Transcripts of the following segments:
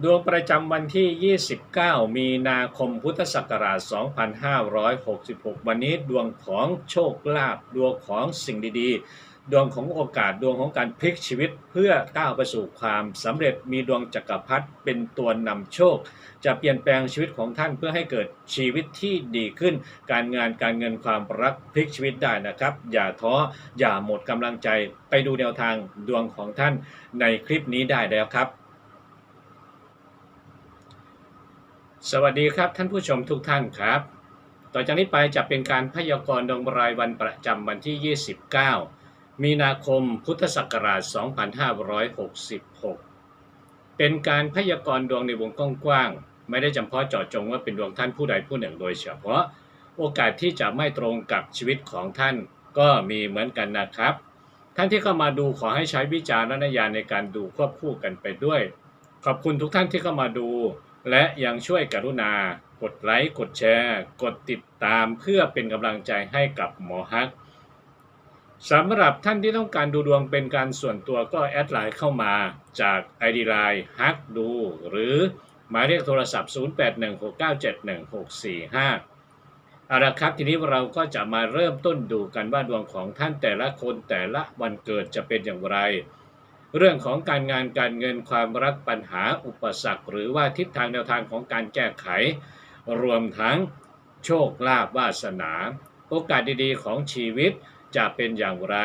ดวงประจำวันที่ 29 มีนาคมพุทธศักราช 2566 วันนี้ดวงของโชคลาภดวงของสิ่งดีๆ ดวงของโอกาสดวงของการพลิกชีวิตเพื่อก้าวไปสู่ความสำเร็จมีดวงจักรพรรดิเป็นตัวนำโชค จะเปลี่ยนแปลงชีวิตของท่านเพื่อให้เกิดชีวิตที่ดีขึ้น การงานการเงินความรักพลิกชีวิตได้นะครับ อย่าท้ออย่าหมดกำลังใจไปดูแนวทางดวงของท่านในคลิปนี้ได้แล้วครับ สวัสดีครับท่านผู้ชมทุกท่านครับ ต่อจากนี้ไปจะเป็นการพยากรณ์ดวงรายวันประจำวันที่ 29 มีนาคมพุทธศักราช 2566 เป็นการพยากรณ์ดวงในวงกว้างๆไม่ได้จำเพาะเจาะจงว่าเป็นดวงท่านผู้ใดผู้หนึ่งโดยเฉพาะ โอกาสที่จะไม่ตรงกับชีวิตของท่านก็มีเหมือนกันนะครับ ท่านที่เข้ามาดูขอให้ใช้วิจารณญาณในการดูควบคู่กันไปด้วย ขอบคุณทุกท่านที่เข้ามาดู และยังช่วยกรุณากดไลค์กดแชร์ กดติดตามเพื่อเป็นกำลังใจให้กับหมอฮักสำหรับท่านที่ต้องการดูดวงเป็นการส่วนตัวก็แอดไลน์เข้ามาจาก ID ไลน์ฮักดู หรือหมายเลขโทรศัพท์ 0816971645เอาละครับทีนี้เราก็จะมาเริ่มต้นดูกันว่าดวงของท่านแต่ละคนแต่ละวันเกิดจะเป็นอย่างไร เรื่องของการงานการเงินความรักปัญหาอุปสรรค หรือว่าทิศทางแนวทางของการแก้ไข รวมทั้งโชคลาภวาสนา โอกาสดีๆของชีวิตจะเป็นอย่างไร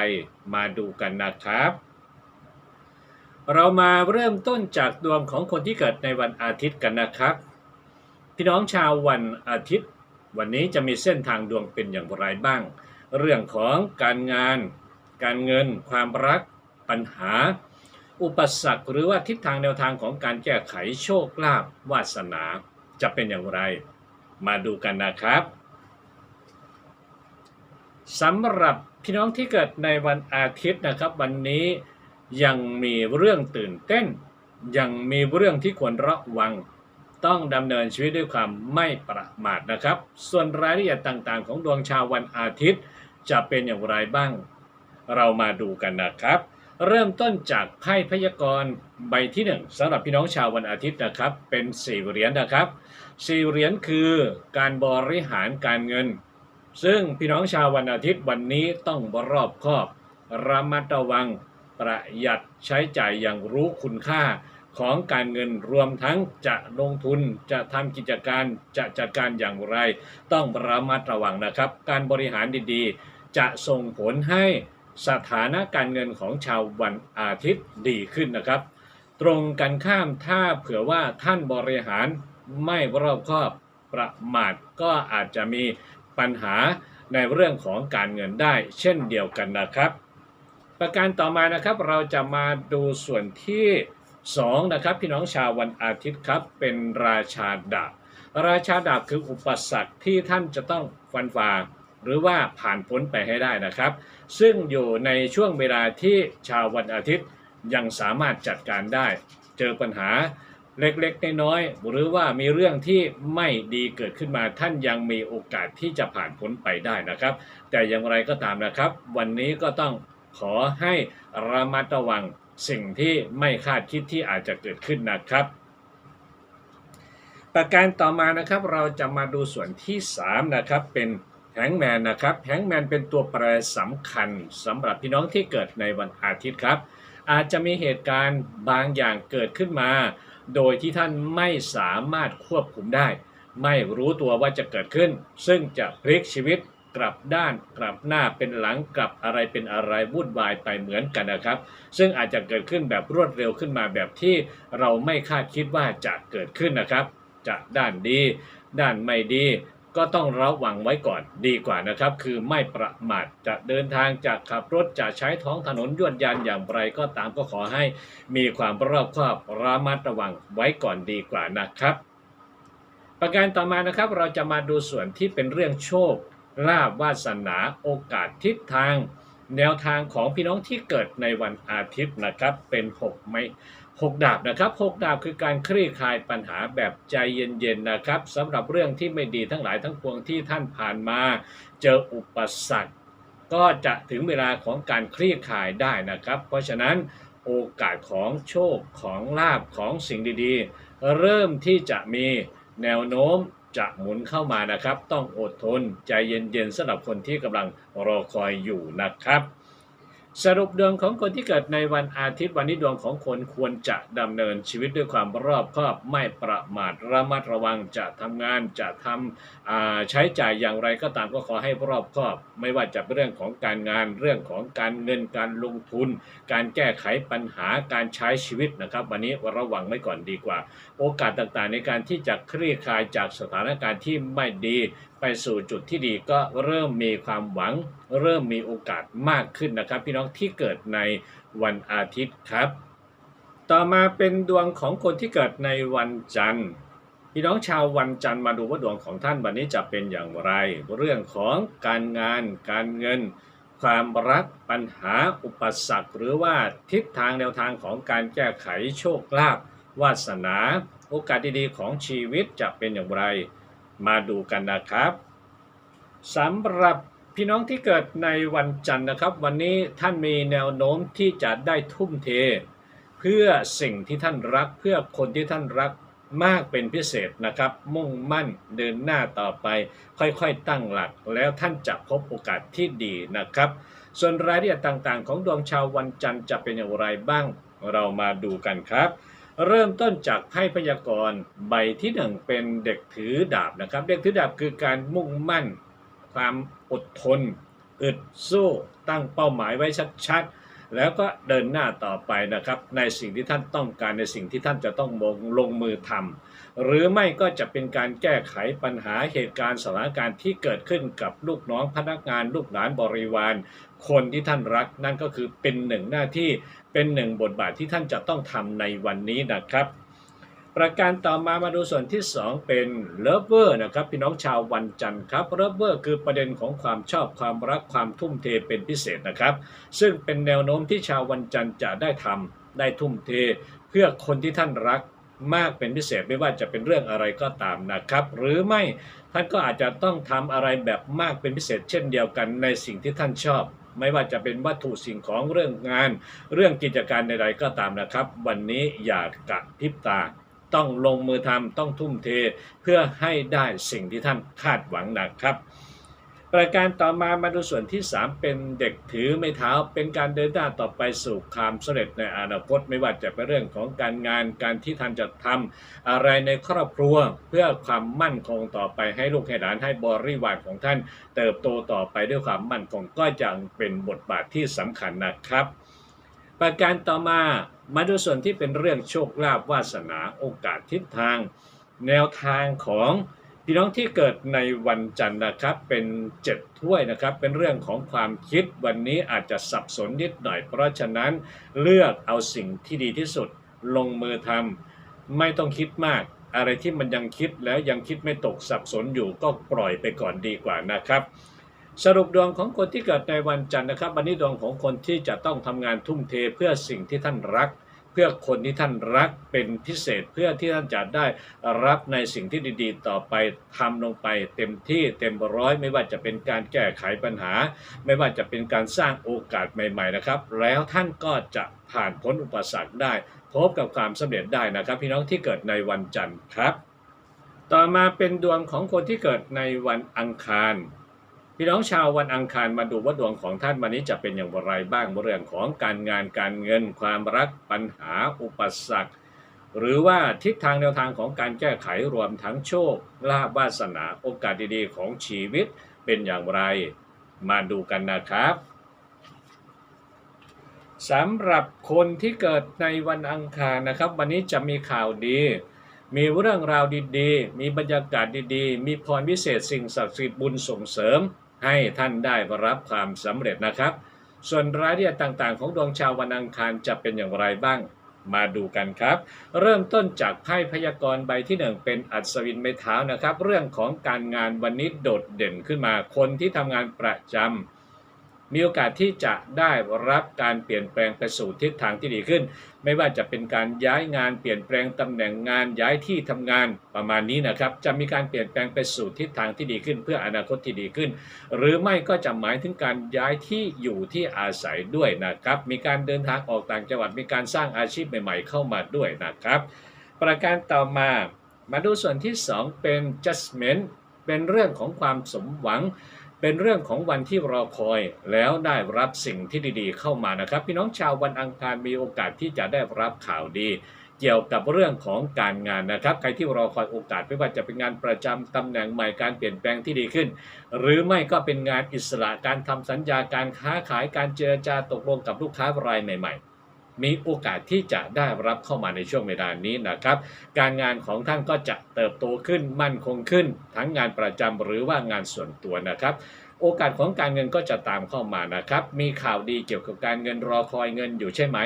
มาดูกันนะครับ เรามาเริ่มต้นจากดวงของคนที่เกิดในวันอาทิตย์กันนะครับ พี่น้องชาววันอาทิตย์ วันนี้จะมีเส้นทางดวงเป็นอย่างไรบ้าง เรื่องของการงาน การเงิน ความรัก ปัญหา อุปสรรคหรือว่าทิศทางแนวทางของการแก้ไขโชคลาภวาสนาจะเป็นอย่างไร มาดูกันนะครับสำหรับพี่น้องที่เกิดในวันอาทิตย์นะครับ วันนี้ยังมีเรื่องตื่นเต้น ยังมีเรื่องที่ควรระวัง ต้องดำเนินชีวิตด้วยความไม่ประมาทนะครับ ส่วนรายละเอียดต่างๆ ของดวงชาววันอาทิตย์จะเป็นอย่างไรบ้าง เรามาดูกันนะครับ เริ่มต้นจากไพ่พยากรณ์ใบที่หนึ่งสำหรับพี่น้องชาววันอาทิตย์นะครับ เป็นสี่เหรียญนะครับสี่เหรียญคือการบริหารการเงิน ซึ่งพี่น้องชาววันอาทิตย์วันนี้ต้องรอบคอบ ระมัดระวังประหยัดใช้จ่ายอย่างรู้คุณค่าของการเงินรวมทั้งจะลงทุนจะทำกิจการจะจัดการอย่างไร ต้องระมัดระวังนะครับ การบริหารดีๆ จะส่งผลให้ สถานะการเงินของชาววันอาทิตย์ดีขึ้นนะครับ ตรงกันข้ามถ้าเผื่อว่าท่านบริหารไม่รอบคอบประมาทก็อาจจะมีปัญหาในเรื่องของการเงินได้เช่นเดียวกันนะครับ ประการต่อมานะครับเราจะมาดูส่วนที่2นะครับพี่น้องชาววันอาทิตย์ครับเป็นราชาดาบราชาดาบคืออุปสรรคที่ท่านจะต้องฟันฝ่าหรือว่าผ่านพ้นไปให้ได้นะครับ ซึ่งอยู่ในช่วงเวลาที่ชาววันอาทิตย์ยังสามารถจัดการได้ เจอปัญหาเล็กๆ น้อยๆหรือว่ามีเรื่องที่ไม่ดีเกิดขึ้นมาท่านยังมีโอกาสที่จะผ่านพ้นไปได้นะครับ แต่อย่างไรก็ตามนะครับ วันนี้ก็ต้องขอให้ระมัดระวังสิ่งที่ไม่คาดคิดที่อาจจะเกิดขึ้นนะครับ ประการต่อมานะครับเราจะมาดูส่วนที่ 3 นะครับเป็น แฮงแมนนะครับแฮงแมนเป็นตัวแปรสำคัญสำหรับพี่น้องที่เกิดในวันอาทิตย์ครับ อาจจะมีเหตุการณ์บางอย่างเกิดขึ้นมา โดยที่ท่านไม่สามารถควบคุมได้ ไม่รู้ตัวว่าจะเกิดขึ้น ซึ่งจะพลิกชีวิตกลับด้านกลับหน้าเป็นหลังกลับอะไรเป็นอะไรวุ่นวายไปเหมือนกันนะครับ ซึ่งอาจจะเกิดขึ้นแบบรวดเร็วขึ้นมาแบบที่เราไม่คาดคิดว่าจะเกิดขึ้นนะครับ จะด้านดี ด้านไม่ดี ก็ต้องระวังไว้ก่อนดีกว่านะครับ คือไม่ประมาทจะเดินทางจะขับรถจะใช้ท้องถนนยวดยานอย่างไรก็ตามก็ขอให้มีความรอบคอบระมัดระวังไว้ก่อนดีกว่านะครับ ประการต่อมานะครับเราจะมาดูส่วนที่เป็นเรื่องโชคลาบวาสนาโอกาสทิศทาง แนวทางของพี่น้องที่เกิดในวันอาทิตย์นะครับ เป็น6ไม่ 6 ดาบนะครับ 6 ดาบคือการคลี่คลายปัญหาแบบใจเย็นๆนะครับสำหรับเรื่องที่ไม่ดีทั้งหลายทั้งปวงที่ท่านผ่านมา เจออุปสรรค ก็จะถึงเวลาของการคลี่คลายได้นะครับ เพราะฉะนั้นโอกาสของโชคของลาบของสิ่งดีๆ เริ่มที่จะมีแนวโน้มจะหมุนเข้ามานะครับ ต้องอดทนใจเย็นๆสำหรับคนที่กำลังรอคอยอยู่นะครับ สรุปดวงของคนที่เกิดในวันอาทิตย์วันนี้ดวงของคนควรจะดำเนินชีวิตด้วยความรอบคอบไม่ประมาทระมัดระวังจะทำงานจะทำอ่าใช้จ่ายอย่างไรก็ตามก็ขอให้รอบคอบ ไม่ว่าจะเป็นเรื่องของการงานเรื่องของการเงินการลงทุน การแก้ไขปัญหาการใช้ชีวิตนะครับ วันนี้ระวังไว้ก่อนดีกว่า โอกาสต่างๆ ในการที่จะคลี่คลายจากสถานการณ์ที่ไม่ดีไปสู่จุดที่ดีก็เริ่มมีความหวัง เริ่มมีโอกาสมากขึ้นนะครับ พี่น้องที่เกิดในวันอาทิตย์ครับ ต่อมาเป็นดวงของคนที่เกิดในวันจันทร์พี่น้องชาววันจันทร์มาดูว่าดวงของท่านวันนี้จะเป็นอย่างไร เรื่องของการงาน การเงิน ความรักปัญหาอุปสรรค หรือว่าทิศทางแนวทางของการแก้ไขโชคลาภวาสนา โอกาสดีๆของชีวิตจะเป็นอย่างไร มาดูกันนะครับสำหรับพี่น้องที่เกิดในวันจันทร์นะครับ วันนี้ท่านมีแนวโน้มที่จะได้ทุ่มเท เพื่อสิ่งที่ท่านรักเพื่อคนที่ท่านรักมากเป็นพิเศษนะครับ มุ่งมั่นเดินหน้าต่อไป ค่อยๆตั้งหลัก แล้วท่านจะพบโอกาสที่ดีนะครับ ส่วนรายละเอียดต่างๆ ของดวงชาววันจันทร์จะเป็นอย่างไรบ้าง เรามาดูกันครับ เริ่มต้นจากไพ่พยากรณ์ใบที่หนึ่งเป็นเด็กถือดาบนะครับ เด็กถือดาบคือการมุ่งมั่น ความอดทน อึดสู้ตั้งเป้าหมายไว้ชัดๆ แล้วก็เดินหน้าต่อไปนะครับ ในสิ่งที่ท่านต้องการในสิ่งที่ท่านจะต้องลงลงมือทำหรือไม่ก็จะเป็นการแก้ไขปัญหาเหตุการณ์สถานการณ์ที่เกิดขึ้นกับลูกน้องพนักงานลูกหลานบริวาร คนที่ท่านรักนั่นก็คือเป็นหนึ่งหน้าที่ เป็นหนึ่งบทบาทที่ท่านจะต้องทำในวันนี้นะครับ ประการต่อมามาดูส่วนที่ 2 เป็นเลิฟเวอร์นะครับพี่น้องชาววันจันทร์ครับเลิฟเวอร์คือประเด็นของความชอบความรักความทุ่มเทเป็นพิเศษนะครับ ซึ่งเป็นแนวโน้มที่ชาววันจันทร์จะได้ทำได้ทุ่มเท เพื่อคนที่ท่านรักมากเป็นพิเศษไม่ว่าจะเป็นเรื่องอะไรก็ตามนะครับ หรือไม่ท่านก็อาจจะต้องทำอะไรแบบมากเป็นพิเศษ เช่นเดียวกันในสิ่งที่ท่านชอบ ไม่ว่าจะเป็นวัตถุสิ่งของเรื่องงาน เรื่องกิจการใดๆก็ตามนะครับ วันนี้อย่ากระพริบตาต้องลงมือทำต้องทุ่มเท เพื่อให้ได้สิ่งที่ท่านคาดหวังนะครับ ประการต่อมามาดูส่วนที่ 3 เป็นเด็กถือไม้เท้า เป็นการเดินหน้าต่อไปสู่ความสำเร็จในอนาคตไม่ว่าจะเป็นเรื่องของการงานการที่ท่านจะทำอะไรในครอบครัว เพื่อความมั่นคงต่อไปให้ลูกให้หลานให้บริวารของท่าน เติบโตต่อไปด้วยความมั่นคงก็จะเป็นบทบาทที่สำคัญนะครับ ประการต่อมามาดูส่วนที่เป็นเรื่องโชคลาภวาสนาโอกาสทิศทาง แนวทางของ พี่น้องที่เกิดในวันจันทร์นะครับเป็นเจ็ดถ้วยนะครับ เป็นเรื่องของความคิดวันนี้อาจจะสับสนนิดหน่อย เพราะฉะนั้นเลือกเอาสิ่งที่ดีที่สุดลงมือทำไม่ต้องคิดมาก อะไรที่มันยังคิดแล้วยังคิดไม่ตกสับสนอยู่ก็ปล่อยไปก่อนดีกว่านะครับ สรุปดวงของคนที่เกิดในวันจันทร์นะครับ วันนี้ดวงของคนที่จะต้องทำงานทุ่มเทเพื่อสิ่งที่ท่านรัก พื่อคนที่ท่านรักเป็นพิเศษเพื่อที่ท่านจะได้รับในสิ่งที่ดีๆ ต่อไปทำลงไป เต็มที่เต็มร้อย ไม่ว่าจะเป็นการแก้ไขปัญหา ไม่ว่าจะเป็นการสร้างโอกาสใหม่ ๆนะครับ แล้วท่านก็จะผ่านพ้นอุปสรรคได้ พบกับความสำเร็จได้นะครับ พี่น้องที่เกิดในวันจันทร์ครับ ต่อมาเป็นดวงของคนที่เกิดในวันอังคาร พี่น้องชาววันอังคารมาดูว่าดวงของท่านวันนี้จะเป็นอย่างไรบ้างเรื่องของการงานการเงินความรักปัญหาอุปสรรค หรือว่าทิศทางแนวทางของการแก้ไขรวมทั้งโชคลาภวาสนาโอกาสดีๆ ของชีวิตเป็นอย่างไร มาดูกันนะครับสำหรับคนที่เกิดในวันอังคารนะครับ วันนี้จะมีข่าวดี มีเรื่องราวดีๆ มีบรรยากาศดีๆ มีพรพิเศษสิ่งศักดิ์สิทธิ์บุญส่งเสริม ให้ท่านได้รับความสำเร็จนะครับ ส่วนรายละเอียดต่างๆ ของดวงชาววันอังคารจะเป็นอย่างไรบ้าง มาดูกันครับ เริ่มต้นจากไพ่พยากรณ์ใบที่หนึ่งเป็นอัศวินไม้เท้านะครับ เรื่องของการงานวันนี้โดดเด่นขึ้นมาคนที่ทำงานประจำ มีโอกาสที่จะได้รับการเปลี่ยนแปลงไปสู่ทิศทางที่ดีขึ้น ไม่ว่าจะเป็นการย้ายงานเปลี่ยนแปลงตำแหน่งงานย้ายที่ทำงานประมาณนี้นะครับ จะมีการเปลี่ยนแปลงไปสู่ทิศทางที่ดีขึ้น เพื่ออนาคตที่ดีขึ้น หรือไม่ก็จะหมายถึงการย้ายที่อยู่ที่อาศัยด้วยนะครับ มีการเดินทางออกต่างจังหวัดมีการสร้างอาชีพใหม่ ๆ เข้ามาด้วยนะครับ ประการต่อมามาดูส่วนที่ 2 เป็น judgment เป็นเรื่องของความสมหวัง เป็นเรื่องของวันที่รอคอยแล้วได้รับสิ่งที่ดีๆ เข้ามานะครับ พี่น้องชาววันอังคารมีโอกาสที่จะได้รับข่าวดี เกี่ยวกับเรื่องของการงานนะครับ ใครที่รอคอยโอกาสไม่ว่าจะเป็นงานประจำตำแหน่งใหม่การเปลี่ยนแปลงที่ดีขึ้น หรือไม่ก็เป็นงานอิสระการทำสัญญาการค้าขายการเจรจาตกลงกับลูกค้ารายใหม่ๆ มีโอกาสที่จะได้รับเข้ามาในช่วงเวลานี้นะครับ การงานของท่านก็จะเติบโตขึ้นมั่นคงขึ้น ทั้งงานประจำหรือว่างานส่วนตัวนะครับ โอกาสของการเงินก็จะตามเข้ามานะครับ มีข่าวดีเกี่ยวกับการเงินรอคอยเงินอยู่ใช่ไหม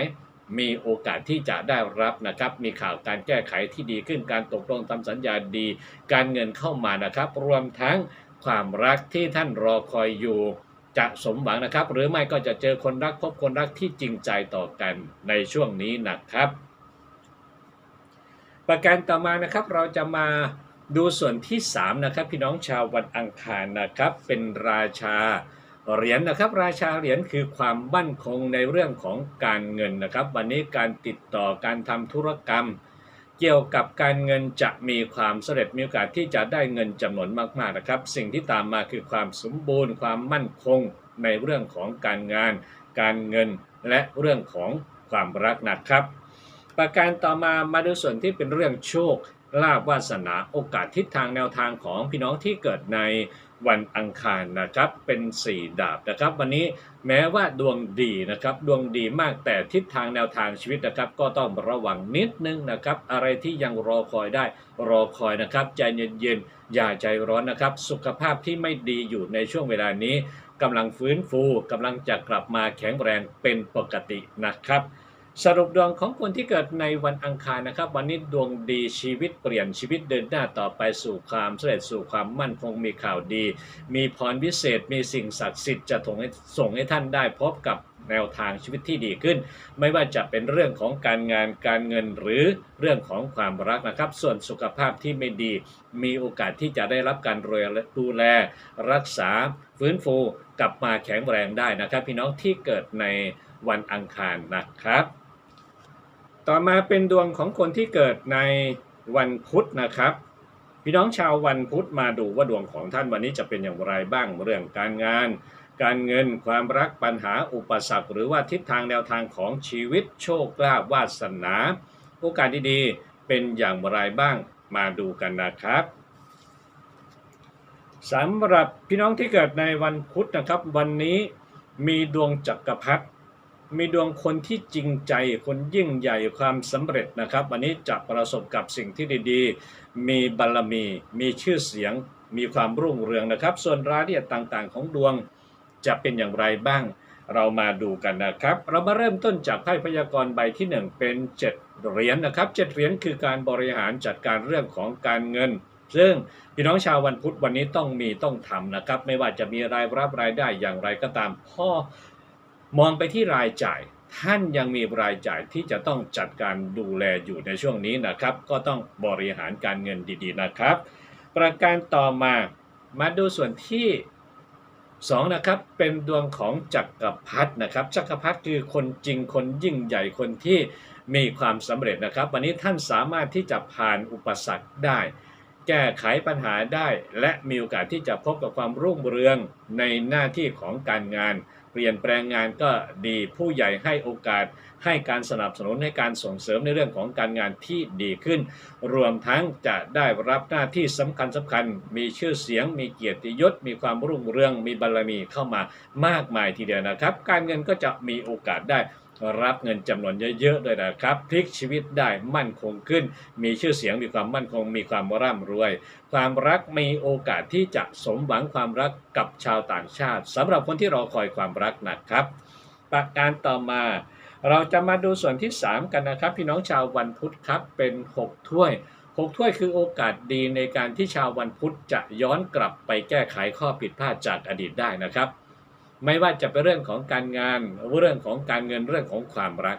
มีโอกาสที่จะได้รับนะครับ มีข่าวการแก้ไขที่ดีขึ้น การตกลงทำสัญญาดี การเงินเข้ามานะครับ รวมทั้งความรักที่ท่านรอคอยอยู่ จะสมหวังนะครับ หรือไม่ก็จะเจอคนรักพบคนรักที่จริงใจต่อกันในช่วงนี้นะครับ ประการต่อมานะครับเราจะมาดูส่วนที่ 3 นะครับ พี่น้องชาววันอังคารนะครับ เป็นราชาเหรียญนะครับ ราชาเหรียญคือความมั่นคงในเรื่องของการเงินนะครับ วันนี้การติดต่อการทำธุรกรรม เกี่ยวกับการเงินจะมีความสำเร็จมีโอกาสที่จะได้เงินจำนวนมากๆนะครับ สิ่งที่ตามมาคือความสมบูรณ์ ความมั่นคงในเรื่องของการงาน การเงินและเรื่องของความรักนะครับ ประการต่อมามาดูส่วนที่เป็นเรื่องโชคลาภวาสนาโอกาสทิศทางแนวทางของพี่น้องที่เกิดใน วันอังคารนะครับเป็น4ดาบนะครับ วันนี้แม้ว่าดวงดีนะครับ ดวงดีมากแต่ทิศทางแนวทางชีวิตนะครับ ก็ต้องระวังนิดนึงนะครับ อะไรที่ยังรอคอยได้รอคอยนะครับ ใจเย็นๆอย่าใจร้อนนะครับ สุขภาพที่ไม่ดีอยู่ในช่วงเวลานี้กำลังฟื้นฟูกำลังจะกลับมาแข็งแรงเป็นปกตินะครับ สรุปดวงของคนที่เกิดในวันอังคารนะครับ วันนี้ดวงดีชีวิตเปลี่ยนชีวิตเดินหน้าต่อไปสู่ความสำเร็จสู่ความมั่นคงมีข่าวดี มีพรพิเศษ มีสิ่งศักดิ์สิทธิ์จะส่งให้ส่งให้ท่านได้พบกับแนวทางชีวิตที่ดีขึ้น ไม่ว่าจะเป็นเรื่องของการงานการเงินหรือเรื่องของความรักนะครับ ส่วนสุขภาพที่ไม่ดี มีโอกาสที่จะได้รับการดูแล รักษาฟื้นฟูกลับมาแข็งแรงได้นะครับ พี่น้องที่เกิดในวันอังคารนะครับ ต่อมาเป็นดวงของคนที่เกิดในวันพุธนะครับ พี่น้องชาววันพุธมาดูว่าดวงของท่านวันนี้จะเป็นอย่างไรบ้างเรื่องการงาน การเงินความรักปัญหาอุปสรรค หรือว่าทิศทางแนวทางของชีวิตโชคลาภวาสนาโอกาสดีๆเป็นอย่างไรบ้างมาดูกันนะครับสำหรับพี่น้องที่เกิดในวันพุธนะครับ วันนี้มีดวงจักรพรรดิ มีดวงคนที่จริงใจคนยิ่งใหญ่ความสำเร็จนะครับ วันนี้จะประสบกับสิ่งที่ดีๆ มีบารมี มีชื่อเสียง มีความรุ่งเรืองนะครับ ส่วนรายละเอียดต่างๆ ของดวงจะเป็นอย่างไรบ้าง เรามาดูกันนะครับ เรามาเริ่มต้นจากไพ่พยากรณ์ใบที่ 1 เป็น 7 เหรียญนนะครับ 7 เหรียญคือการบริหารจัดการเรื่องของการเงินซึ่งพี่น้องชาววันพุธวันนี้ต้องมีต้องทำนะครับ ไม่ว่าจะมีรายรับรายได้อย่างไรก็ตาม พ่อ มองไปที่รายจ่ายท่านยังมีรายจ่ายที่จะต้องจัดการดูแลอยู่ในช่วงนี้นะครับ ก็ต้องบริหารการเงินดีๆนะครับ ประการต่อมามาดูส่วนที่2นะครับเป็นดวงของจักรพรรดินะครับ จักรพรรดิคือคนจริงคนยิ่งใหญ่คนที่มีความสำเร็จนะครับ วันนี้ท่านสามารถที่จะผ่านอุปสรรคได้ แก้ไขปัญหาได้ และมีโอกาสที่จะพบกับความรุ่งเรืองในหน้าที่ของการงาน เปลี่ยนแปลงงานก็ดีผู้ใหญ่ให้โอกาส ให้การสนับสนุนให้การส่งเสริมในเรื่องของการงานที่ดีขึ้น รวมทั้งจะได้รับหน้าที่สำคัญสำคัญ มีชื่อเสียง มีเกียรติยศ มีความรุ่งเรือง มีบารมีเข้ามามากมายทีเดียวนะครับ การเงินก็จะมีโอกาสได้ รับเงินจำนวนเยอะๆด้วยนะครับ พลิกชีวิตได้มั่นคงขึ้น มีชื่อเสียงมีความมั่นคง มีความร่ำรวย ความรักมีโอกาสที่จะสมหวังความรักกับชาวต่างชาติสำหรับคนที่รอคอยความรักนะครับ ประการต่อมาเราจะมาดูส่วนที่ 3 กันนะครับ พี่น้องชาววันพุธครับเป็น 6 ถ้วย 6 ถ้วยคือโอกาสดีในการที่ชาววันพุธจะย้อนกลับไปแก้ไขข้อผิดพลาดจากอดีตได้นะครับ ไม่ว่าจะเป็นเรื่องของการงานเรื่องของการเงินเรื่องของความรัก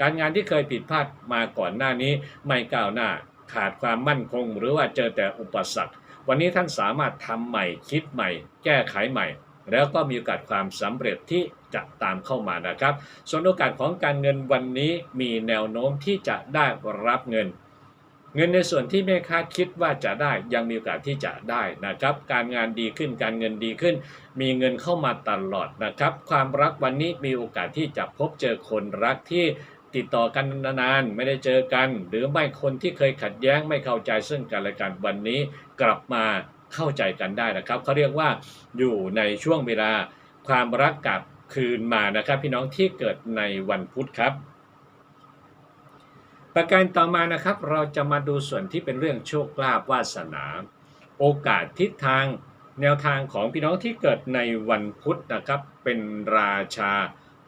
การงานที่เคยผิดพลาดมาก่อนหน้านี้ไม่ก้าวหน้าขาดความมั่นคง หรือว่าเจอแต่อุปสรรค วันนี้ท่านสามารถทำใหม่คิดใหม่ แก้ไขใหม่ แล้วก็มีโอกาสความสำเร็จที่จะตามเข้ามานะครับ ส่วนโอกาสของการเงินวันนี้มีแนวโน้มที่จะได้รับเงิน เงินในส่วนที่ไม่คาดคิดว่าจะได้ยังมีโอกาสที่จะได้นะครับ การงานดีขึ้นการเงินดีขึ้น มีเงินเข้ามาตลอดนะครับ ความรักวันนี้มีโอกาสที่จะพบเจอคนรักที่ติดต่อกันนานๆไม่ได้เจอกัน หรือไม่คนที่เคยขัดแย้งไม่เข้าใจซึ่งกันและกันวันนี้กลับมาเข้าใจกันได้นะครับเขาเรียกว่าอยู่ในช่วงเวลาความรักกลับคืนมานะครับ พี่น้องที่เกิดในวันพุธครับ ประการต่อมานะครับเราจะมาดูส่วนที่เป็นเรื่องโชคลาภวาสนา โอกาสทิศทางแนวทางของพี่น้องที่เกิดในวันพุธนะครับ เป็นราชา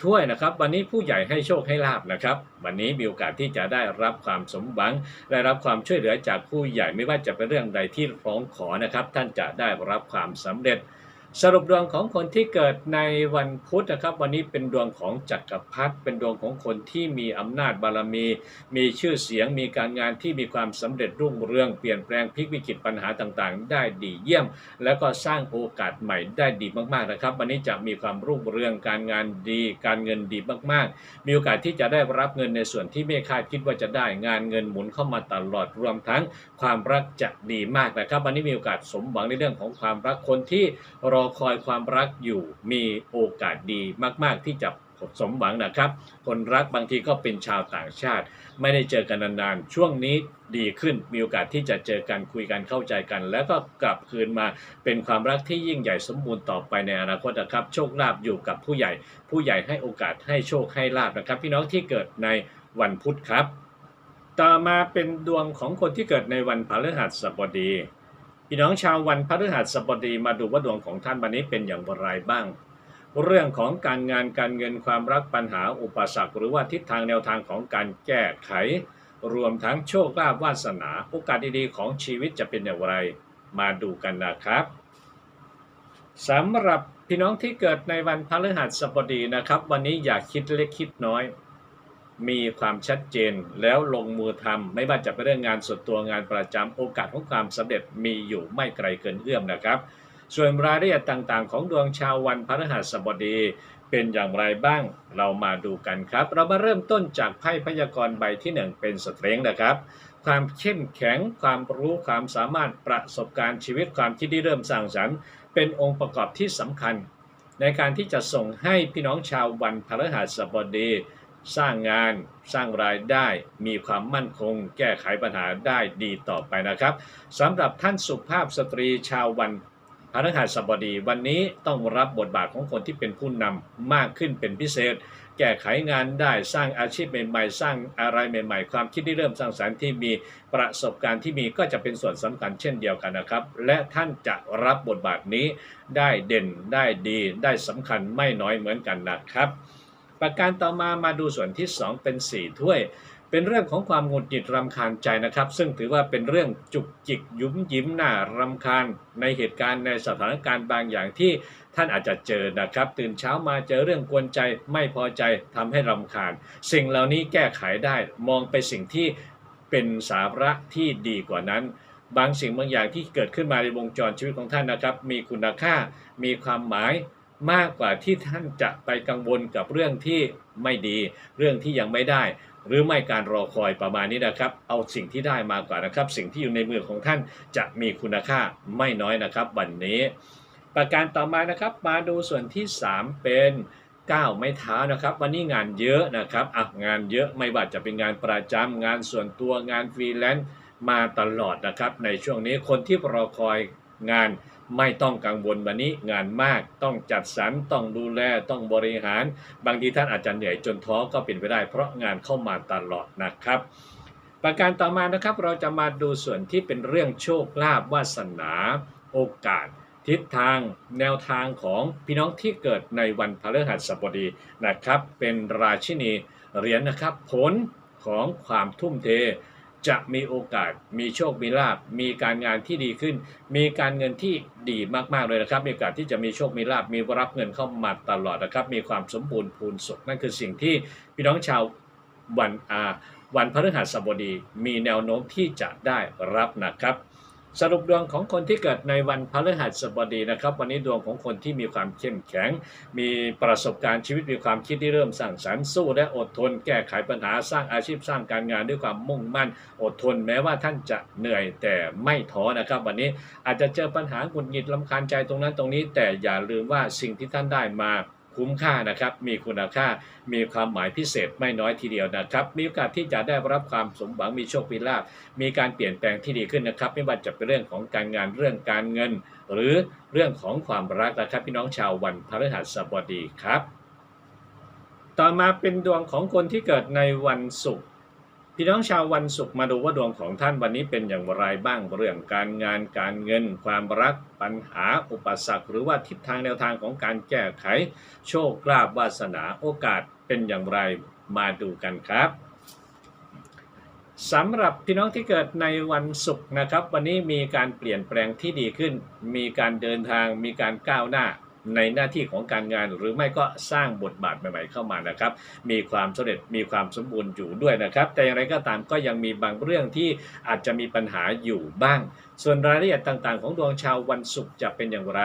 ถ้วยนะครับ วันนี้ผู้ใหญ่ให้โชคให้ลาบนะครับ วันนี้มีโอกาสที่จะได้รับความสมหวัง ได้รับความช่วยเหลือจากผู้ใหญ่ไม่ว่าจะเป็นเรื่องใดที่ร้องขอนะครับ ท่านจะได้รับความสำเร็จ สรุปดวงของคนที่เกิดในวันพุธนะครับ วันนี้เป็นดวงของจักรพรรดิเป็นดวงของคนที่มีอำนาจบารมี มีชื่อเสียงมีการงานที่มีความสำเร็จรุ่งเรืองเปลี่ยนแปลงพลิกวิกฤตปัญหาต่างๆ ได้ดีเยี่ยม แล้วก็สร้างโอกาสใหม่ได้ดีมากๆนะครับ วันนี้จะมีความรุ่งเรืองการงานดี การเงินดีมากๆ มีโอกาสที่จะได้รับเงินในส่วนที่ไม่คาดคิดว่าจะได้งานเงินหมุนเข้ามาตลอดรวมทั้งความรักจะดีมากนะครับ วันนี้มีโอกาสสมหวังในเรื่องของความรักคนที่รอคอยความรักอยู่มีโอกาสดีมากๆที่จะสมหวังนะครับ คนรักบางทีก็เป็นชาวต่างชาติ ไม่ได้เจอกันนานๆ ช่วงนี้ดีขึ้น มีโอกาสที่จะเจอกันคุยกันเข้าใจกัน แล้วก็กลับคืนมาเป็นความรักที่ยิ่งใหญ่สมบูรณ์ต่อไปในอนาคตนะครับ โชคลาภอยู่กับผู้ใหญ่ ผู้ใหญ่ให้โอกาสให้โชคให้ลาภนะครับ พี่น้องที่เกิดในวันพุธครับ ต่อมาเป็นดวงของคนที่เกิดในวันพฤหัสบดี พี่น้องชาววันพฤหัสบดีมาดูว่าดวงของท่านวันนี้เป็นอย่างไรบ้าง เรื่องของการงานการเงินความรักปัญหาอุปสรรค หรือว่าทิศทางแนวทางของการแก้ไข รวมทั้งโชคลาภวาสนาโอกาสดีๆของชีวิตจะเป็นอย่างไร มาดูกันนะครับสำหรับพี่น้องที่เกิดในวันพฤหัสบดีนะครับ วันนี้อย่าคิดเล็กคิดน้อย มีความชัดเจนแล้วลงมือทำไม่ว่าจะเป็นเรื่องงานส่วนตัวงานประจำโอกาสของความสำเร็จมีอยู่ไม่ไกลเกินเอื้อมนะครับ ส่วนรายละเอียดต่างๆ ของดวงชาววันพฤหัสบดี เป็นอย่างไรบ้างเรามาดูกันครับ เรามาเริ่มต้นจากไพ่พยากรณ์ใบที่หนึ่งเป็นสเตรงนะครับ ความเข้มแข็ง ความรู้ความสามารถประสบการณ์ชีวิตความคิดที่เริ่มสร้างสรรค์ เป็นองค์ประกอบที่สำคัญ ในการที่จะส่งให้พี่น้องชาววันพฤหัสบดี สร้างงานสร้างรายได้มีความมั่นคง แก้ไขปัญหาได้ดีต่อไปนะครับสำหรับท่านสุภาพสตรีชาววันพฤหัสบดีวันนี้ต้องรับบทบาทของคนที่เป็นผู้นำมากขึ้นเป็นพิเศษ แก้ไขงานได้สร้างอาชีพใหม่ๆ สร้างอะไรใหม่ๆ ความคิดที่เริ่มสร้างสรรค์ที่มีประสบการณ์ที่มีก็จะเป็นส่วนสำคัญเช่นเดียวกันนะครับ และท่านจะรับบทบาทนี้ได้เด่นได้ดีได้สำคัญไม่น้อยเหมือนกันนะครับ ประการต่อมามาดูส่วนที่ 2 เป็น 4 ถ้วย เป็นเรื่องของความหงุดหงิดรำคาญใจนะครับ ซึ่งถือว่าเป็นเรื่องจุกจิกยุ้มยิ้มหน้ารำคาญ ในเหตุการณ์ในสถานการณ์บางอย่างที่ท่านอาจจะเจอนะครับ ตื่นเช้ามาเจอเรื่องกวนใจไม่พอใจทำให้รำคาญ สิ่งเหล่านี้แก้ไขได้มองไปสิ่งที่เป็นสาระที่ดีกว่านั้นบางสิ่งบางอย่างที่เกิดขึ้นมาในวงจรชีวิตของท่านนะครับ มีคุณค่า มีความหมาย มากกว่าที่ท่านจะไปกังวลกับเรื่องที่ไม่ดี เรื่องที่ยังไม่ได้ หรือไม่การรอคอยประมาณนี้นะครับ เอาสิ่งที่ได้มากกว่านะครับ สิ่งที่อยู่ในมือของท่านจะมีคุณค่าไม่น้อยนะครับ วันนี้ ประการต่อมานะครับ มาดูส่วนที่ 3 เป็นก้าวไม้เท้านะครับ วันนี้งานเยอะนะครับอะงานเยอะไม่ว่าจะเป็นงานประจำงานส่วนตัวงานฟรีแลนซ์มาตลอดนะครับ ในช่วงนี้คนที่รอคอยงาน ไม่ต้องกังวลวันนี้งานมากต้องจัดสรรต้องดูแลต้องบริหาร บางทีท่านอาจจะเหนื่อยจนท้อก็เป็นไปได้ เพราะงานเข้ามาตลอดนะครับ ประการต่อมานะครับเราจะมาดูส่วนที่เป็นเรื่องโชคลาภวาสนา โอกาส ทิศทาง แนวทางของพี่น้องที่เกิดในวันพฤหัสบดีนะครับ เป็นราชินีเหรียญนะครับ ผลของความทุ่มเท จะมีโอกาส มีโชค มีลาบ มีการงานที่ดีขึ้น มีการเงินที่ดีมากๆเลยนะครับ มีโอกาสที่จะมีโชค มีลาบ มีรับเงินเข้ามาตลอดนะครับ มีความสมบูรณ์พูนสุข นั่นคือสิ่งที่พี่น้องชาววันอาวันพฤหัสบดี มีแนวโน้มที่จะได้รับนะครับ สรุปดวงของคนที่เกิดในวันพฤหัสบดีนะครับ วันนี้ดวงของคนที่มีความเข้มแข็ง มีประสบการณ์ชีวิตมีความคิดที่เริ่มสร้างสรรค์สู้และอดทน แก้ไขปัญหาสร้างอาชีพสร้างการงานด้วยความมุ่งมั่น อดทนแม้ว่าท่านจะเหนื่อยแต่ไม่ท้อนะครับ วันนี้อาจจะเจอปัญหาหงุดหงิดลำคาญใจตรงนั้นตรงนี้ แต่อย่าลืมว่าสิ่งที่ท่านได้มา คุ้มค่านะครับ มีคุณค่า มีความหมายพิเศษไม่น้อยทีเดียวนะครับ มีโอกาสที่จะได้รับความสมหวัง มีโชคมีลาภ มีการเปลี่ยนแปลงที่ดีขึ้นนะครับ ไม่ว่าจะเป็นเรื่องของการงาน เรื่องการเงิน หรือเรื่องของความรักนะครับ พี่น้องชาววันพฤหัสบดีครับ ต่อมาเป็นดวงของคนที่เกิดในวันศุกร์ พี่น้องชาววันศุกร์มาดูว่าดวงของท่านวันนี้เป็นอย่างไรบ้างเรื่องการงานการเงิน ความรักปัญหาอุปสรรค หรือว่าทิศทางแนวทางของการแก้ไข โชคลาภวาสนาโอกาสเป็นอย่างไรมาดูกันครับสำหรับพี่น้องที่เกิดในวันศุกร์นะครับ วันนี้มีการเปลี่ยนแปลงที่ดีขึ้น มีการเดินทางมีการก้าวหน้า ในหน้าที่ของการงาน หรือไม่ก็สร้างบทบาทใหม่ๆเข้ามานะครับ มีความสำเร็จมีความสมบูรณ์อยู่ด้วยนะครับ แต่อย่างไรก็ตามก็ยังมีบางเรื่องที่อาจจะมีปัญหาอยู่บ้าง ส่วนรายละเอียดต่างๆ ของดวงชาววันศุกร์จะเป็นอย่างไร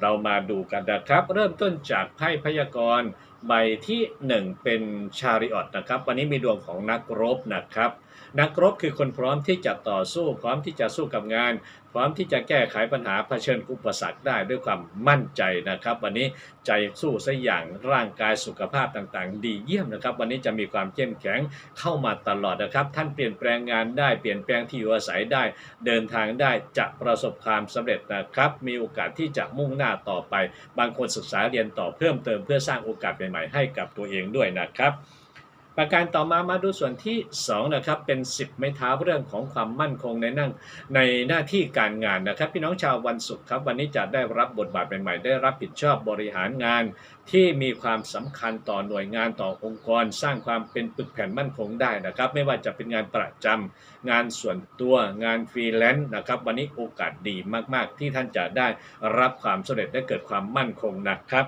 เรามาดูกันนะครับ เริ่มต้นจากไพ่พยากรณ์ใบที่ 1 เป็นชาริออตนะครับ วันนี้มีดวงของนักรบนะครับ นักรบคือคนพร้อมที่จะต่อสู้ พร้อมที่จะสู้กับงาน พร้อมที่จะแก้ไขปัญหาเผชิญอุปสรรคได้ด้วยความมั่นใจนะครับ วันนี้ใจสู้ซะอย่างร่างกายสุขภาพต่างๆ ดีเยี่ยมนะครับ วันนี้จะมีความเข้มแข็งเข้ามาตลอดนะครับ ท่านเปลี่ยนแปลงงานได้เปลี่ยนแปลงที่อยู่อาศัยได้ เดินทางได้จะประสบความสำเร็จนะครับ มีโอกาสที่จะมุ่งหน้าต่อไป บางคนศึกษาเรียนต่อเพิ่มเติมเพื่อสร้างโอกาสใหม่ๆให้กับตัวเองด้วยนะครับ ประการต่อมามาดูส่วนที่2นะครับเป็น 10 ไม้เท้าเรื่องของความมั่นคงในนั่งในหน้าที่การงานนะครับ พี่น้องชาววันศุกร์ครับ วันนี้จะได้รับบทบาทใหม่ๆ ได้รับผิดชอบบริหารงาน ที่มีความสำคัญต่อหน่วยงานต่อองค์กร สร้างความเป็นปึกแผ่นมั่นคงได้นะครับ ไม่ว่าจะเป็นงานประจำงานส่วนตัวงานฟรีแลนซ์นะครับ วันนี้โอกาสดีมากๆ ที่ท่านจะได้รับความสำเร็จและเกิดความมั่นคงนะครับ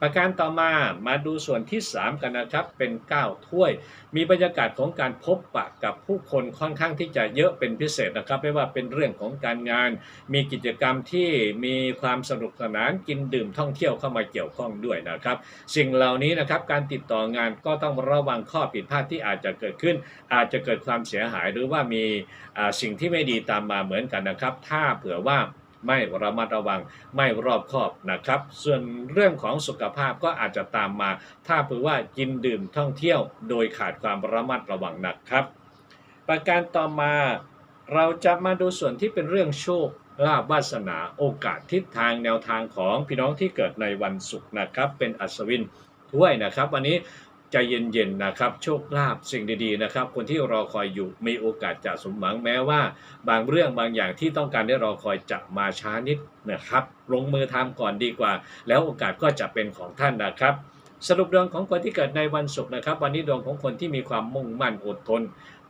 ประการต่อมามาดูส่วนที่ 3 กันนะครับเป็น 9 ถ้วย มีบรรยากาศของการพบปะกับผู้คนค่อนข้างที่จะเยอะเป็นพิเศษนะครับ ไม่ว่าเป็นเรื่องของการงาน มีกิจกรรมที่มีความสนุกสนานกินดื่มท่องเที่ยวเข้ามาเกี่ยวข้องด้วยนะครับ สิ่งเหล่านี้นะครับการติดต่องานก็ต้องระวังข้อผิดพลาดที่อาจจะเกิดขึ้น อาจจะเกิดความเสียหายหรือว่ามีอ่าสิ่งที่ไม่ดีตามมาเหมือนกันนะครับ ถ้าเผื่อว่า ไม่ระมัดระวังไม่รอบคอบนะครับ ส่วนเรื่องของสุขภาพก็อาจจะตามมา ถ้าเผื่อว่ากินดื่มท่องเที่ยว โดยขาดความระมัดระวังนะครับ ประการต่อมาเราจะมาดูส่วนที่เป็นเรื่องโชคลาภวาสนาโอกาสทิศทางแนวทางของพี่น้องที่เกิดในวันศุกร์นะครับ เป็นอัศวินถ้วยนะครับ วันนี้ ใจเย็นๆนะครับ โชคลาภสิ่งดีๆนะครับ คนที่รอคอยอยู่มีโอกาสจะสมหวังแม้ว่า บางเรื่องบางอย่างที่ต้องการได้รอคอยจะมาช้านิดนะครับ ลงมือทำก่อนดีกว่า แล้วโอกาสก็จะเป็นของท่านนะครับสรุปดวงของคนที่เกิดในวันศุกร์นะครับ วันนี้ดวงของคนที่มีความมุ่งมั่นอดทน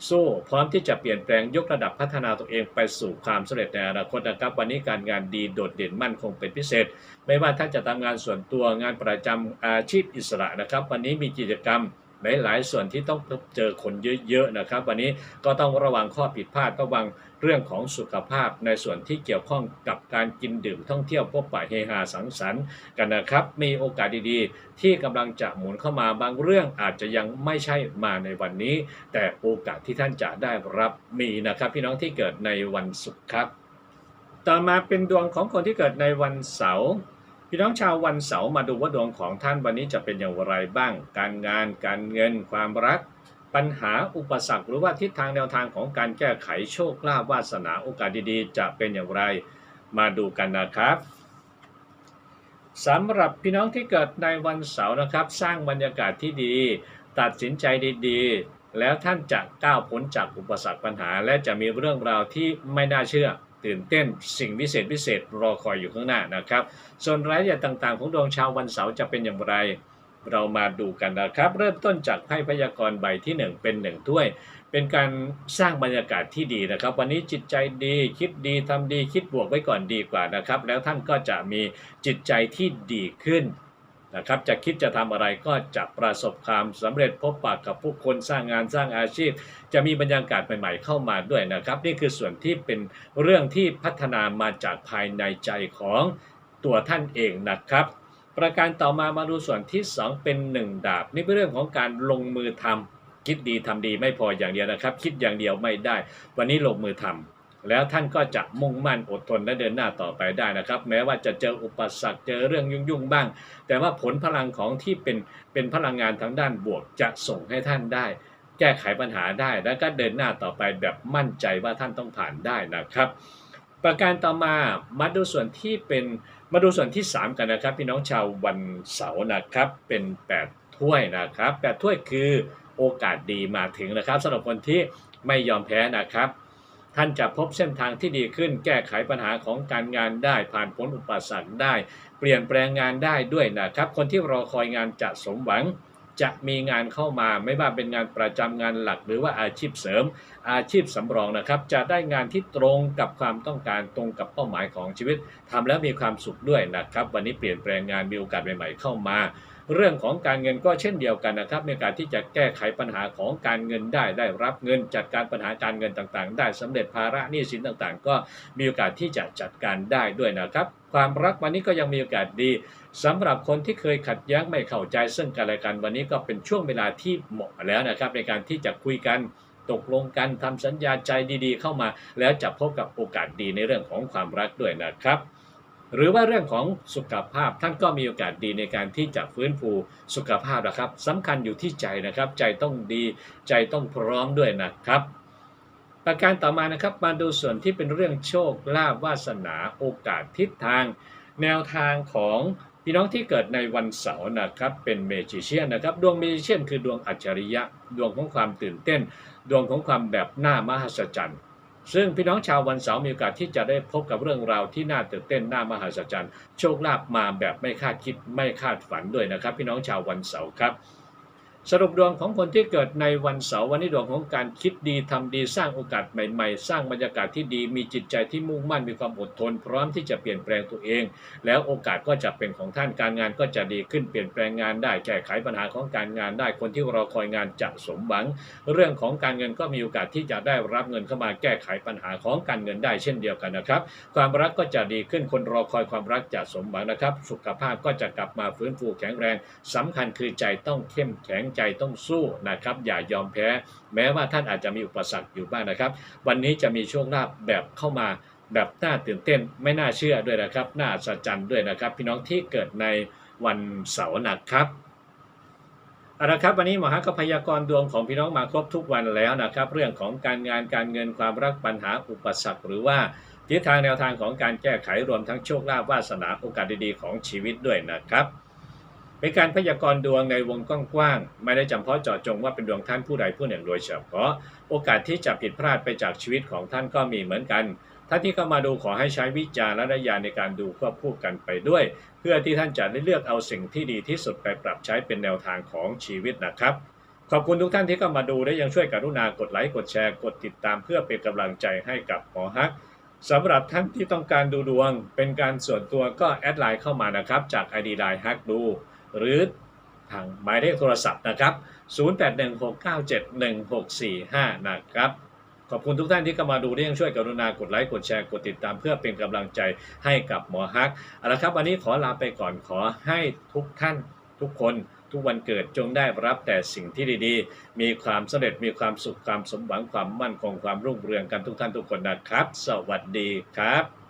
สู้พร้อมที่จะเปลี่ยนแปลงยกระดับพัฒนาตัวเองไปสู่ความสำเร็จในอนาคตนะครับ วันนี้การงานดีโดดเด่นมั่นคงเป็นพิเศษ ไม่ว่าท่านจะทำงานส่วนตัวงานประจำอาชีพอิสระนะครับ วันนี้มีกิจกรรม หลายๆส่วนที่ต้องเจอคนเยอะๆนะครับ วันนี้ก็ต้องระวังข้อผิดพลาดระวังเรื่องของสุขภาพในส่วนที่เกี่ยวข้องกับการกินดื่มท่องเที่ยวพบปะเฮฮาสังสรรค์กันนะครับ มีโอกาสดีๆ ที่กำลังจะหมุนเข้ามาบางเรื่องอาจจะยังไม่ใช่มาในวันนี้ แต่โอกาสที่ท่านจะได้รับมีนะครับ พี่น้องที่เกิดในวันศุกร์ครับ ต่อมาเป็นดวงของคนที่เกิดในวันเสาร์ พี่น้องชาววันเสาร์มาดูว่าดวงของท่านวันนี้จะเป็นอย่างไรบ้าง การงาน การเงิน ความรัก ปัญหาอุปสรรค หรือว่าทิศทางแนวทางของการแก้ไขโชคลาภวาสนาโอกาสดีๆ จะเป็นอย่างไร มาดูกันนะครับสำหรับพี่น้องที่เกิดในวันเสาร์นะครับ สร้างบรรยากาศที่ดี ตัดสินใจดีๆ แล้วท่านจะก้าวพ้นจากอุปสรรคปัญหา และจะมีเรื่องราวที่ไม่น่าเชื่อ ตื่นเต้นสิ่งพิเศษพิเศษรอคอยอยู่ข้างหน้านะครับ ส่วนรายละเอียดต่างๆ ของดวงชาววันเสาร์จะเป็นอย่างไร เรามาดูกันนะครับ เริ่มต้นจากไพ่พยากรณ์ใบที่ 1 เป็น1ถ้วย เป็นเป็นการสร้างบรรยากาศที่ดีนะครับ วันนี้จิตใจดีคิดดีทำดีคิดบวกไว้ก่อนดีกว่านะครับ แล้วท่านก็จะมีจิตใจที่ดีขึ้น นะครับจะคิดจะทำอะไรก็จะประสบความสำเร็จพบปะกับผู้คนสร้างงานสร้างอาชีพ จะมีบรรยากาศใหม่ๆเข้ามาด้วยนะครับ นี่คือส่วนที่เป็นเรื่องที่พัฒนามาจากภายในใจของตัวท่านเองนะครับ ประการต่อมามาดูส่วนที่ 2 เป็น 1 ดาบ นี่เป็นเรื่องของการลงมือทำคิดดีทำดีไม่พออย่างเดียวนะครับ คิดอย่างเดียวไม่ได้ วันนี้ลงมือทำ แล้วท่านก็จะมุ่งมั่นอดทนและเดินหน้าต่อไปได้นะครับ แม้ว่าจะเจออุปสรรคเจอเรื่องยุ่งๆบ้าง แต่ว่าผลพลังของที่เป็นเป็นพลังงานทางด้านบวกจะส่งให้ท่านได้ แก้ไขปัญหาได้แล้วก็เดินหน้าต่อไปแบบมั่นใจว่าท่านต้องผ่านได้นะครับ ประการต่อมามาดูส่วนที่เป็นมาดูส่วนที่ 3 กันนะครับ พี่น้องชาววันเสาร์นะครับเป็น 8 ถ้วยนะครับ 8 ถ้วยคือโอกาสดีมาถึงนะครับสำหรับคนที่ไม่ยอมแพ้นะครับ ท่านจะพบเส้นทางที่ดีขึ้น แก้ไขปัญหาของการงานได้ ผ่านพ้นอุปสรรคได้ เปลี่ยนแปลงงานได้ด้วยนะครับ คนที่รอคอยงานจะสมหวัง จะมีงานเข้ามาไม่ว่าเป็นงานประจำงานหลัก หรือว่าอาชีพเสริม อาชีพสำรองนะครับ จะได้งานที่ตรงกับความต้องการตรงกับเป้าหมายของชีวิตทำแล้วมีความสุขด้วยนะครับ วันนี้เปลี่ยนแปลงงานมีโอกาสใหม่ ๆ เข้ามา เรื่องของการเงินก็เช่นเดียวกันนะครับมีโอกาสที่จะแก้ไขปัญหาของการเงินได้ได้รับเงิน จัดการปัญหาการเงินต่างๆ ได้สำเร็จภาระหนี้สินต่างๆ ก็มีโอกาสที่จะจัดการได้ด้วยนะครับ ความรักวันนี้ก็ยังมีโอกาสดีสำหรับคนที่เคยขัดแย้งไม่เข้าใจซึ่งกันและกันวันนี้ก็เป็นช่วงเวลาที่เหมาะแล้วนะครับ ในการที่จะคุยกันตกลงกันทำสัญญาใจดีๆ เข้ามา แล้วจะพบกับโอกาสดีในเรื่องของความรักด้วยนะครับ หรือว่าเรื่องของสุขภาพท่านก็มีโอกาสดีในการที่จะฟื้นฟูสุขภาพนะครับสำคัญอยู่ที่ใจนะครับ ใจต้องดีใจต้องพร้อมด้วยนะครับ ประการต่อมานะครับมาดูส่วนที่เป็นเรื่องโชคลาภวาสนาโอกาสทิศทาง แนวทางของพี่น้องที่เกิดในวันเสาร์นะครับเป็นเมจิเชียนนะครับดวงเมจิเชียนคือดวงอัจฉริยะ ดวงของความตื่นเต้น ดวงของความแบบหน้ามหัศจรรย์ ซึ่งพี่น้องชาววันเสาร์มีโอกาสที่จะได้พบกับเรื่องราวที่น่าตื่นเต้นน่ามหัศจรรย์ โชคลาภมาแบบไม่คาดคิดไม่คาดฝันด้วยนะครับ พี่น้องชาววันเสาร์ครับ สรุปดวงของคนที่เกิดในวันเสาร์วันนี้ดวงของการคิดดีทำดีสร้างโอกาสใหม่ๆ สร้างบรรยากาศที่ดีมีจิตใจที่มุ่งมั่นมีความอดทน พร้อมที่จะเปลี่ยนแปลงตัวเอง แล้วโอกาสก็จะเป็นของท่านการงานก็จะดีขึ้นเปลี่ยนแปลงงานได้แก้ไขปัญหาของการงานได้คนที่รอคอยงานจะสมหวัง เรื่องของการเงินก็มีโอกาสที่จะได้รับเงินเข้ามาแก้ไขปัญหาของการเงินได้เช่นเดียวกันนะครับ ความรักก็จะดีขึ้นคนรอคอยความรักจะสมหวังนะครับ สุขภาพก็จะกลับมาฟื้นฟูแข็งแรงสำคัญคือใจต้องเข้มแข็งใจต้องสู้นะครับ อย่ายอมแพ้ แม้ว่าท่านอาจจะมีอุปสรรคอยู่บ้างนะครับ วันนี้จะมีโชคลาภแบบเข้ามาแบบน่าตื่นเต้นไม่น่าเชื่อด้วยนะครับ น่าอัศจรรย์ด้วยนะครับ พี่น้องที่เกิดในวันเสาร์นะครับเอาละครับวันนี้หมอฮักก็พยากรณ์ดวงของพี่น้องมาครบทุกวันแล้วนะครับ เรื่องของการงานการเงินความรักปัญหาอุปสรรค หรือว่าทิศทางแนวทางของการแก้ไขรวมทั้งโชคลาภวาสนาโอกาสดีๆของชีวิตด้วยนะครับ เป็นการพยากรณ์ดวงในวงกว้างๆไม่ได้จำเพาะเจาะจงว่าเป็นดวงท่านผู้ใดผู้หนึ่งโดยเฉพาะ โอกาสที่จะผิดพลาดไปจากชีวิตของท่านก็มีเหมือนกันท่านที่เข้ามาดูขอให้ใช้วิจารณญาณในการดูควบคู่กันไปด้วย เพื่อที่ท่านจะได้เลือกเอาสิ่งที่ดีที่สุดไปปรับใช้เป็นแนวทางของชีวิตนะครับ ขอบคุณทุกท่านที่เข้ามาดูและยังช่วยกรุณากดไลค์กดแชร์กดติดตามเพื่อเป็นกำลังใจให้กับหมอฮักสำหรับท่านที่ต้องการดูดวง เป็นการส่วนตัวก็แอดไลน์เข้ามานะครับ จาก ID ไลน์ฮักดู หรือทางหมายเลขโทรศัพท์นะครับ 0816971645 นะครับ ขอบคุณทุกท่านที่เข้ามาดูและยังช่วยกรุณากดไลค์ กดแชร์ กดติดตามเพื่อเป็นกำลังใจให้กับหมอฮักเอาละครับ วันนี้ขอลาไปก่อนขอให้ทุกท่านทุกคนทุกวันเกิดจงได้รับแต่สิ่งที่ดีๆ มีความสำเร็จมีความสุขความสมหวังความมั่นคงความรุ่งเรืองกันทุกท่านทุกคนนะครับ สวัสดีครับ